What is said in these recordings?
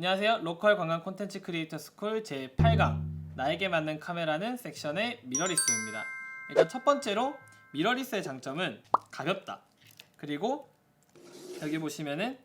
안녕하세요. 로컬 관광 콘텐츠 크리에이터 스쿨 제8강 나에게 맞는 카메라는 섹션의 미러리스입니다. 일단 첫 번째로 미러리스의 장점은 가볍다. 그리고 여기 보시면은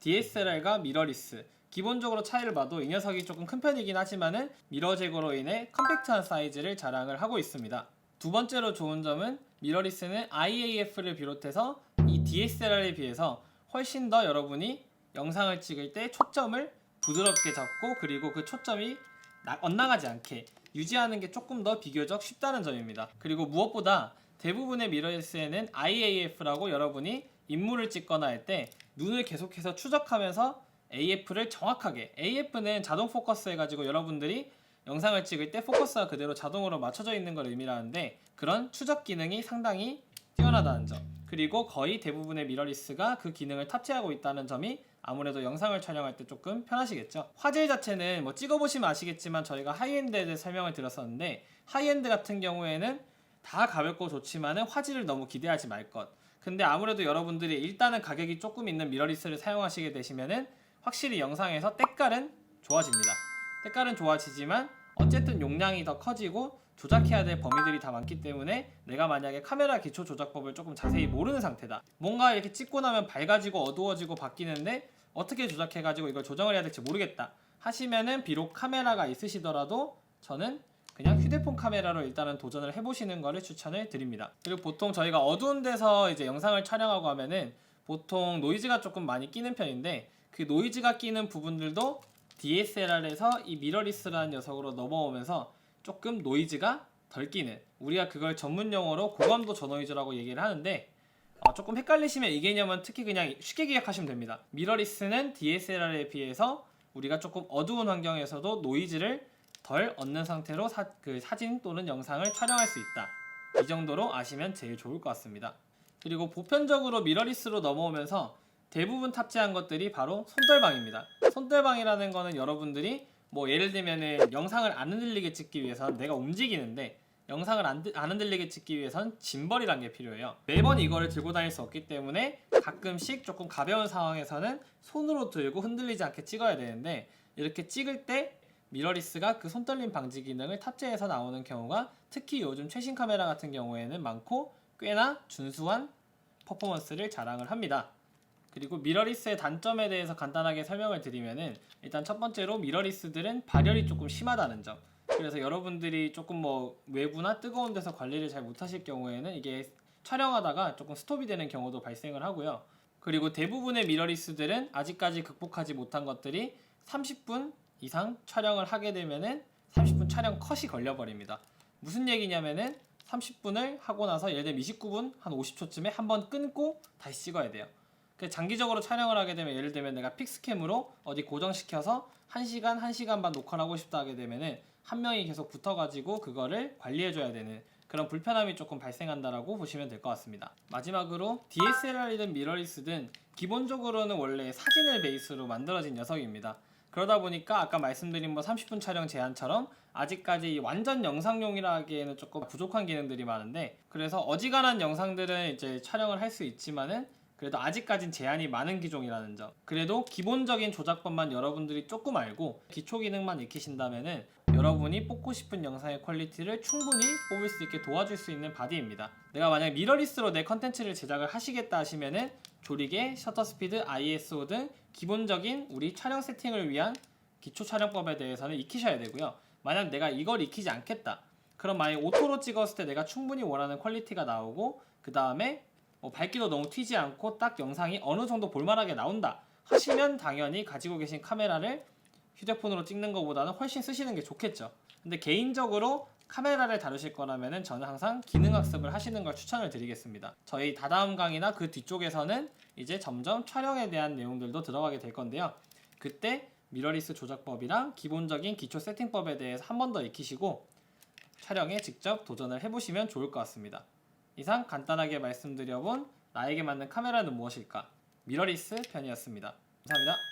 DSLR과 미러리스 기본적으로 차이를 봐도 이 녀석이 조금 큰 편이긴 하지만은 미러 제거로 인해 컴팩트한 사이즈를 자랑을 하고 있습니다. 두 번째로 좋은 점은 미러리스는 IAF를 비롯해서 이 DSLR에 비해서 훨씬 더 여러분이 영상을 찍을 때 초점을 부드럽게 잡고 그리고 그 초점이 나- 엇나가지 않게 유지하는 게 조금 더 비교적 쉽다는 점입니다. 그리고 무엇보다 대부분의 미러리스에는 IAF라고 여러분이 인물을 찍거나 할 때 눈을 계속해서 추적하면서 AF를 정확하게 AF는 자동 포커스 해가지고 여러분들이 영상을 찍을 때 포커스가 그대로 자동으로 맞춰져 있는 걸 의미하는데 그런 추적 기능이 상당히 뛰어나다는 점 그리고 거의 대부분의 미러리스가 그 기능을 탑재하고 있다는 점이 아무래도 영상을 촬영할 때 조금 편하시겠죠 화질 자체는 뭐 찍어보시면 아시겠지만 저희가 하이엔드에 대해 설명을 드렸었는데 하이엔드 같은 경우에는 다 가볍고 좋지만은 화질을 너무 기대하지 말 것. 근데 아무래도 여러분들이 일단은 가격이 조금 있는 미러리스를 사용하시게 되시면은 확실히 영상에서 때깔은 좋아집니다. 때깔은 좋아지지만 어쨌든 용량이 더 커지고 조작해야 될 범위들이 다 많기 때문에 내가 만약에 카메라 기초 조작법을 조금 자세히 모르는 상태다. 뭔가 이렇게 찍고 나면 밝아지고 어두워지고 바뀌는데 어떻게 조작해가지고 이걸 조정을 해야 될지 모르겠다. 하시면은 비록 카메라가 있으시더라도 저는 그냥 휴대폰 카메라로 일단은 도전을 해보시는 거를 추천을 드립니다. 그리고 보통 저희가 어두운 데서 이제 영상을 촬영하고 하면은 보통 노이즈가 조금 많이 끼는 편인데 그 노이즈가 끼는 부분들도 DSLR에서 이 미러리스라는 녀석으로 넘어오면서 조금 노이즈가 덜 끼는 우리가 그걸 전문 용어로 고감도 저노이즈라고 얘기를 하는데 어, 조금 헷갈리시면 이 개념은 특히 그냥 쉽게 기억하시면 됩니다. 미러리스는 DSLR에 비해서 우리가 조금 어두운 환경에서도 노이즈를 덜 얻는 상태로 사, 그 사진 또는 영상을 촬영할 수 있다. 이 정도로 아시면 제일 좋을 것 같습니다. 그리고 보편적으로 미러리스로 넘어오면서 대부분 탑재한 것들이 바로 손떨방입니다. 손떨방이라는 거는 여러분들이 뭐 예를 들면은 영상을 안 흔들리게 찍기 위해서 내가 움직이는데 영상을 안, 흔들리게 찍기 위해선 짐벌이란 게 필요해요. 매번 이거를 들고 다닐 수 없기 때문에 가끔씩 조금 가벼운 상황에서는 손으로 들고 흔들리지 않게 찍어야 되는데 이렇게 찍을 때 미러리스가 그 손떨림 방지 기능을 탑재해서 나오는 경우가 특히 요즘 최신 카메라 같은 경우에는 많고 꽤나 준수한 퍼포먼스를 자랑을 합니다. 그리고 미러리스의 단점에 대해서 간단하게 설명을 드리면은 일단 첫 번째로 미러리스들은 발열이 조금 심하다는 점. 그래서 여러분들이 조금 뭐 외부나 뜨거운 데서 관리를 잘 못하실 경우에는 이게 촬영하다가 조금 스톱이 되는 경우도 발생을 하고요. 그리고 대부분의 미러리스들은 아직까지 극복하지 못한 것들이 30분 이상 촬영을 하게 되면은 30분 촬영 컷이 걸려버립니다. 무슨 얘기냐면은 30분을 하고 나서 예를 들면 29분 한 50초쯤에 한 번 끊고 다시 찍어야 돼요. 그 장기적으로 촬영을 하게 되면 예를 들면 내가 픽스캠으로 어디 고정시켜서 1시간, 1시간 반 녹화를 하고 싶다 하게 되면은 한 명이 계속 붙어가지고 그거를 관리해줘야 되는 그런 불편함이 조금 발생한다라고 보시면 될 것 같습니다. 마지막으로 DSLR이든 미러리스든 기본적으로는 원래 사진을 베이스로 만들어진 녀석입니다. 그러다 보니까 아까 말씀드린 뭐 30분 촬영 제한처럼 아직까지 완전 영상용이라 하기에는 조금 부족한 기능들이 많은데 그래서 어지간한 영상들은 이제 촬영을 할 수 있지만은 그래도 아직까진 제한이 많은 기종이라는 점. 그래도 기본적인 조작법만 여러분들이 조금 알고 기초 기능만 익히신다면은 여러분이 뽑고 싶은 영상의 퀄리티를 충분히 뽑을 수 있게 도와줄 수 있는 바디입니다. 내가 만약 미러리스로 내 컨텐츠를 제작을 하시겠다 하시면은 조리개, 셔터 스피드, ISO 등 기본적인 우리 촬영 세팅을 위한 기초 촬영법에 대해서는 익히셔야 되고요. 만약 내가 이걸 익히지 않겠다. 그럼 만약 오토로 찍었을 때 내가 충분히 원하는 퀄리티가 나오고 그 다음에 뭐 밝기도 너무 튀지 않고 딱 영상이 어느 정도 볼만하게 나온다 하시면 당연히 가지고 계신 카메라를 휴대폰으로 찍는 것보다는 훨씬 쓰시는 게 좋겠죠. 근데 개인적으로 카메라를 다루실 거라면은 저는 항상 기능 학습을 하시는 걸 추천을 드리겠습니다. 저희 다다음 강의나 그 뒤쪽에서는 이제 점점 촬영에 대한 내용들도 들어가게 될 건데요. 그때 미러리스 조작법이랑 기본적인 기초 세팅법에 대해서 한 번 더 익히시고 촬영에 직접 도전을 해보시면 좋을 것 같습니다. 이상 간단하게 말씀드려본 나에게 맞는 카메라는 무엇일까? 미러리스 편이었습니다. 감사합니다.